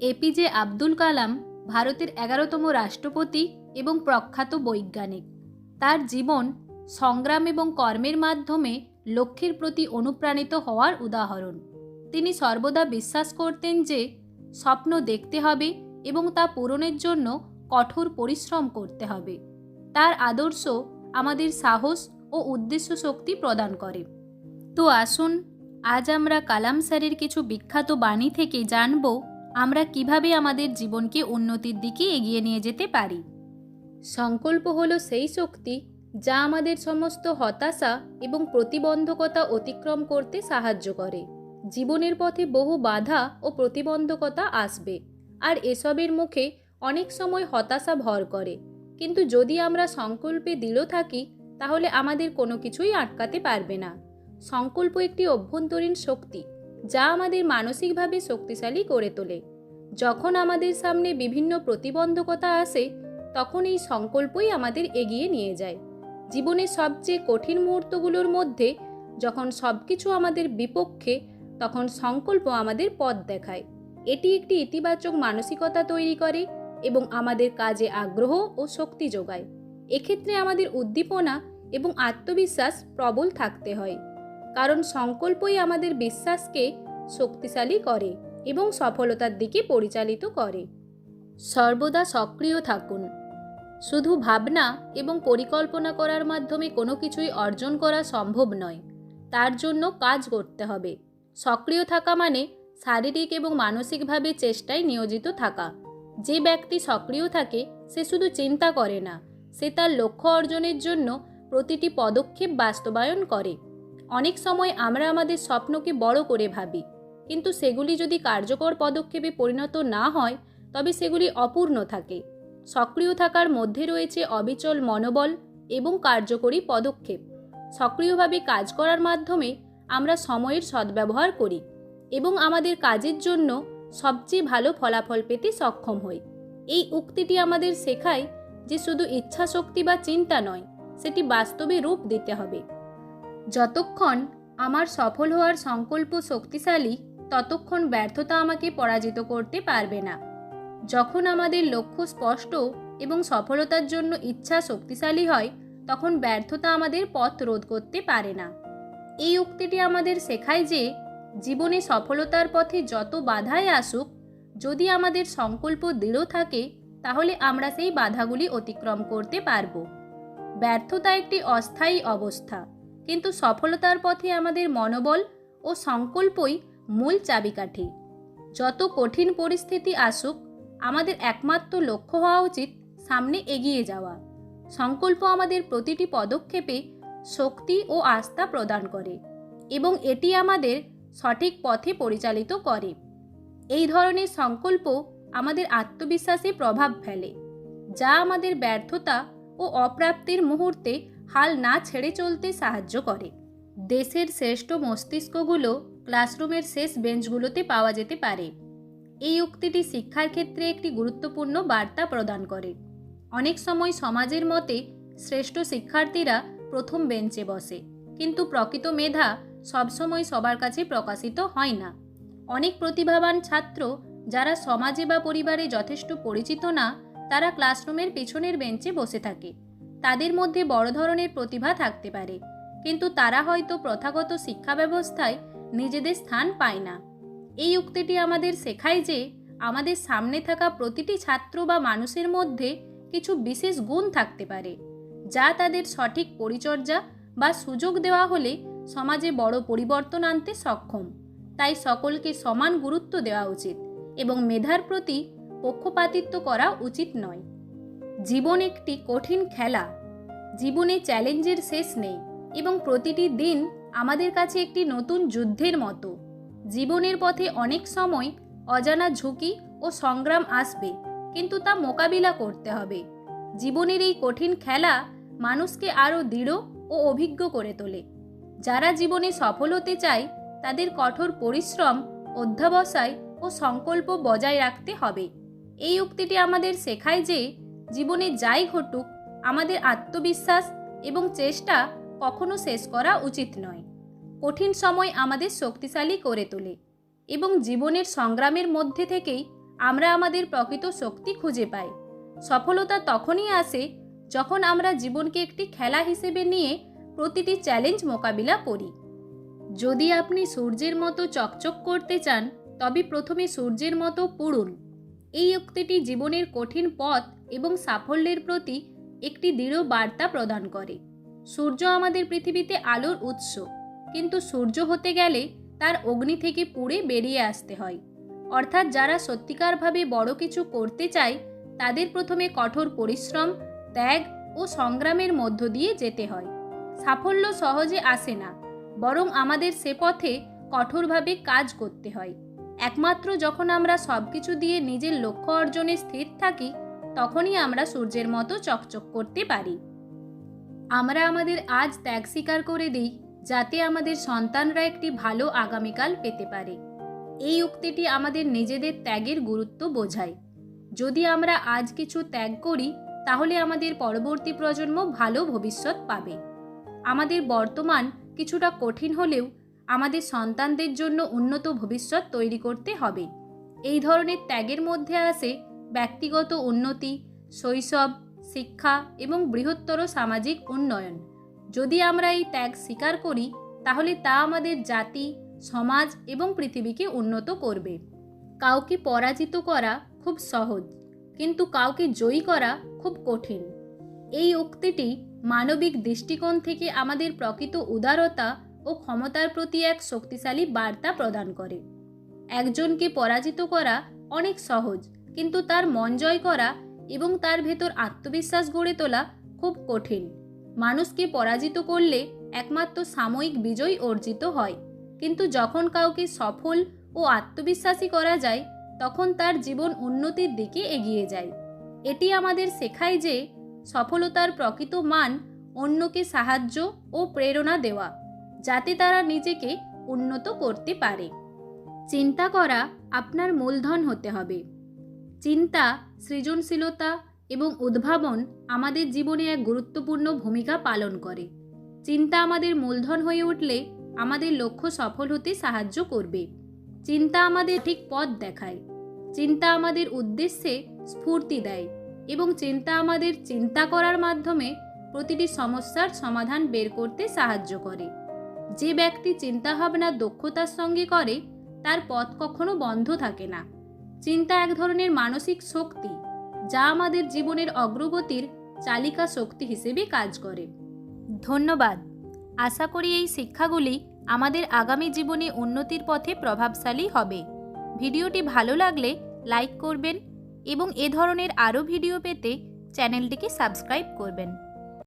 APJ Abdul Kalam ভারতের এগারোতম রাষ্ট্রপতি এবং প্রখ্যাত বৈজ্ঞানিক। তার জীবন সংগ্রাম এবং কর্মের মাধ্যমে লক্ষ্যের প্রতি অনুপ্রাণিত হওয়ার উদাহরণ। তিনি সর্বদা বিশ্বাস করতেন যে স্বপ্ন দেখতে হবে এবং তা পূরণের জন্য কঠোর পরিশ্রম করতে হবে। তার আদর্শ আমাদের সাহস ও উদ্দেশ্য শক্তি প্রদান করে। তো আসুন, আজ আমরা কালাম স্যারের কিছু বিখ্যাত বাণী থেকে জানব আমরা কীভাবে আমাদের জীবনকে উন্নতির দিকে এগিয়ে নিয়ে যেতে পারি? সংকল্প হলো সেই শক্তি যা আমাদের সমস্ত হতাশা এবং প্রতিবন্ধকতা অতিক্রম করতে সাহায্য করে। জীবনের পথে বহু বাধা ও প্রতিবন্ধকতা আসবে, আর এসবের মুখে অনেক সময় হতাশা ভর করে। কিন্তু যদি আমরা সংকল্পে দৃঢ় থাকি, তাহলে আমাদের কোনো কিছুই আটকাতে পারবে না। সংকল্প একটি অভ্যন্তরীণ শক্তি যা আমাদের মানসিকভাবে শক্তিশালী করে তোলে। যখন আমাদের সামনে বিভিন্ন প্রতিবন্ধকতা আসে, তখন এই সংকল্পই আমাদের এগিয়ে নিয়ে যায়। জীবনের সবচেয়ে কঠিন মুহূর্তগুলোর মধ্যে যখন সব কিছু আমাদের বিপক্ষে, তখন সংকল্প আমাদের পথ দেখায়। এটি একটি ইতিবাচক মানসিকতা তৈরি করে এবং আমাদের কাজে আগ্রহ ও শক্তি যোগায়। এক্ষেত্রে আমাদের উদ্দীপনা এবং আত্মবিশ্বাস প্রবল থাকতে হয়। কারণ সংকল্পই আমাদের বিশ্বাসকে শক্তিশালী করে এবং সফলতার দিকে পরিচালিত করে। সর্বদা সক্রিয় থাকুন। শুধু ভাবনা এবং পরিকল্পনা করার মাধ্যমে কোনো কিছুই অর্জন করা সম্ভব নয়। তার জন্য কাজ করতে হবে। সক্রিয় থাকা মানে শারীরিক এবং মানসিকভাবে চেষ্টায় নিয়োজিত থাকা। যে ব্যক্তি সক্রিয় থাকে, সে শুধু চিন্তা করে না, সে তার লক্ষ্য অর্জনের জন্য প্রতিটি পদক্ষেপ বাস্তবায়ন করে। অনেক সময় আমরা আমাদের স্বপ্নকে বড় করে ভাবি। কিন্তু সেগুলি যদি কার্যকর পদক্ষেপে পরিণত না হয়, তবে সেগুলি অপূর্ণ থাকে। সক্রিয় থাকার মধ্যে রয়েছে অবিচল মনোবল এবং কার্যকরী পদক্ষেপ। সক্রিয়ভাবে কাজ করার মাধ্যমে আমরা সময়ের সদ্ব্যবহার করি এবং আমাদের কাজের জন্য সবচেয়ে ভালো ফলাফল পেতে সক্ষম হই। এই উক্তিটি আমাদের শেখায় যে শুধু ইচ্ছাশক্তি বা চিন্তা নয়, সেটি বাস্তবে রূপ দিতে হবে। যতক্ষণ আমার সফল হওয়ার সংকল্প শক্তিশালী, ততক্ষণ ব্যর্থতা আমাকে পরাজিত করতে পারবে না। যখন আমাদের লক্ষ্য স্পষ্ট এবং সফলতার জন্য ইচ্ছা শক্তিশালী হয়, তখন ব্যর্থতা আমাদের পথ রোধ করতে পারে না। এই উক্তিটি আমাদের শেখায় যে, জীবনে সফলতার পথে যত বাধাই আসুক, যদি আমাদের সংকল্প দৃঢ় থাকে, তাহলে আমরা সেই বাধাগুলি অতিক্রম করতে পারব। ব্যর্থতা একটি অস্থায়ী অবস্থা। কিন্তু সফলতার পথে আমাদের মনোবল ও সংকল্পই মূল চাবিকাঠি। যত কঠিন পরিস্থিতি আসুক, আমাদের একমাত্র লক্ষ্য হওয়া উচিত সামনে এগিয়ে যাওয়া। সংকল্প আমাদের প্রতিটি পদক্ষেপে শক্তি ও আস্থা প্রদান করে এবং এটি আমাদের সঠিক পথে পরিচালিত করে। এই ধরনের সংকল্প আমাদের আত্মবিশ্বাসে প্রভাব ফেলে, যা আমাদের ব্যর্থতা ও অপ্রাপ্তির মুহূর্তে হাল না ছেড়ে চলতে সাহায্য করে। দেশের শ্রেষ্ঠ মস্তিষ্কগুলো ক্লাসরুমের শেষ বেঞ্চগুলোতে পাওয়া যেতে পারে। এই উক্তিটি শিক্ষার ক্ষেত্রে একটি গুরুত্বপূর্ণ বার্তা প্রদান করে। অনেক সময় সমাজের মতে শ্রেষ্ঠ শিক্ষার্থীরা প্রথম বেঞ্চে বসে, কিন্তু প্রকৃত মেধা সবসময় সবার কাছে প্রকাশিত হয় না। অনেক প্রতিভাবান ছাত্র যারা সমাজে বা পরিবারে যথেষ্ট পরিচিত না, তারা ক্লাসরুমের পেছনের বেঞ্চে বসে থাকে। তাদের মধ্যে বড় ধরনের প্রতিভা থাকতে পারে। কিন্তু তারা হয়তো প্রথাগত শিক্ষা ব্যবস্থায় নিজেদের স্থান পায় না। এই উক্তিটি আমাদের শেখায় যে আমাদের সামনে থাকা প্রতিটি ছাত্র বা মানুষের মধ্যে কিছু বিশেষ গুণ থাকতে পারে, যা তাদের সঠিক পরিচর্যা বা সুযোগ দেওয়া হলে সমাজে বড় পরিবর্তন আনতে সক্ষম। তাই সকলকে সমান গুরুত্ব দেওয়া উচিত এবং মেধার প্রতি পক্ষপাতিত্ব করা উচিত নয়। জীবন একটি কঠিন খেলা। জীবনে চ্যালেঞ্জের শেষ নেই এবং প্রতিটি দিন আমাদের কাছে একটি নতুন যুদ্ধের মতো। জীবনের পথে অনেক সময় অজানা ঝুঁকি ও সংগ্রাম আসবে, কিন্তু তা মোকাবিলা করতে হবে। জীবনের এই কঠিন খেলা মানুষকে আরও দৃঢ় ও অভিজ্ঞ করে তোলে। যারা জীবনে সফল হতে চায়, তাদের কঠোর পরিশ্রম, অধ্যাবসায় ও সংকল্প বজায় রাখতে হবে। এই উক্তিটি আমাদের শেখায় যে জীবনে যাই ঘটুক, আমাদের আত্মবিশ্বাস এবং চেষ্টা কখনো শেষ করা উচিত নয়। কঠিন সময় আমাদের শক্তিশালী করে তোলে এবং জীবনের সংগ্রামের মধ্যে থেকেই আমরা আমাদের প্রকৃত শক্তি খুঁজে পাই। সফলতা তখনই আসে যখন আমরা জীবনকে একটি খেলা হিসেবে নিয়ে প্রতিটি চ্যালেঞ্জ মোকাবিলা করি। যদি আপনি সূর্যের মতো চকচক করতে চান, তবে প্রথমে সূর্যের মতো পড়ুন। এই উক্তিটি জীবনের কঠিন পথ এবং সাফল্যের প্রতি একটি দৃঢ় বার্তা প্রদান করে। সূর্য আমাদের পৃথিবীতে আলোর উৎস, কিন্তু সূর্য হতে গেলে তার অগ্নি থেকে পুড়ে বেরিয়ে আসতে হয়। অর্থাৎ যারা সত্যিকারভাবে বড় কিছু করতে চায়, তাদের প্রথমে কঠোর পরিশ্রম, ত্যাগ ও সংগ্রামের মধ্য দিয়ে যেতে হয়। সাফল্য সহজে আসে না, বরং আমাদের সে পথে কঠোরভাবে কাজ করতে হয়। একমাত্র যখন আমরা সব কিছু দিয়ে নিজের লক্ষ্য অর্জনে স্থির থাকি তখনই আমরা সূর্যের মতো চকচক করতে পারি। আমরা আমাদের আজ ত্যাগ স্বীকার করে দিই, যাতে আমাদের সন্তানরা একটি ভালো আগামীকাল পেতে পারে। এই উক্তিটি আমাদের নিজেদের ত্যাগের গুরুত্ব বোঝায়। যদি আমরা আজ কিছু ত্যাগ করি, তাহলে আমাদের পরবর্তী প্রজন্ম ভালো ভবিষ্যৎ পাবে। আমাদের বর্তমান কিছুটা কঠিন হলেও আমাদের সন্তানদের জন্য উন্নত ভবিষ্যৎ তৈরি করতে হবে। এই ধরনের ত্যাগের মধ্যে আসে ব্যক্তিগত উন্নতি, শৈশব, শিক্ষা এবং বৃহত্তর সামাজিক উন্নয়ন। যদি আমরা এই ত্যাগ স্বীকার করি, তাহলে তা আমাদের জাতি, সমাজ এবং পৃথিবীকে উন্নত করবে। কাউকে পরাজিত করা খুব সহজ, কিন্তু কাউকে জয়ী করা খুব কঠিন। এই উক্তিটি মানবিক দৃষ্টিকোণ থেকে আমাদের প্রকৃত উদারতা ও ক্ষমতার প্রতি এক শক্তিশালী বার্তা প্রদান করে। একজনকে পরাজিত করা অনেক সহজ কিন্তু তার মন জয় করা এবং তার ভেতর আত্মবিশ্বাস গড়ে তোলা খুব কঠিন। মানুষকে পরাজিত করলে একমাত্র সাময়িক বিজয় অর্জিত হয়। কিন্তু যখন কাউকে সফল ও আত্মবিশ্বাসী করা যায়, তখন তার জীবন উন্নতির দিকে এগিয়ে যায়। এটি আমাদের শেখায় যে সফলতার প্রকৃত মান অন্যকে সাহায্য ও প্রেরণা দেওয়া, যাতে তারা নিজেকে উন্নত করতে পারে। চিন্তা করা আপনার মূলধন হতে হবে। চিন্তা, সৃজনশীলতা এবং উদ্ভাবন আমাদের জীবনে এক গুরুত্বপূর্ণ ভূমিকা পালন করে। চিন্তা আমাদের মূলধন হয়ে উঠলে আমাদের লক্ষ্য সফল হতে সাহায্য করবে। চিন্তা আমাদের ঠিক পথ দেখায়। চিন্তা আমাদের উদ্দেশ্যে স্ফূর্তি দেয় এবং চিন্তা আমাদের চিন্তা করার মাধ্যমে প্রতিটি সমস্যার সমাধান বের করতে সাহায্য করে। যে ব্যক্তি চিন্তাভাবনা দক্ষতার সঙ্গে করে, তার পথ কখনো বন্ধ থাকে না। চিন্তা এক ধরনের মানসিক শক্তি, যা আমাদের জীবনের অগ্রগতির চালিকা শক্তি হিসেবে কাজ করে। ধন্যবাদ। আশা করি এই শিক্ষাগুলি আমাদের আগামী জীবনে উন্নতির পথে প্রভাবশালী হবে। ভিডিওটি ভালো লাগলে লাইক করবেন এবং এ ধরনের আরও ভিডিও পেতে চ্যানেলটিকে সাবস্ক্রাইব করবেন।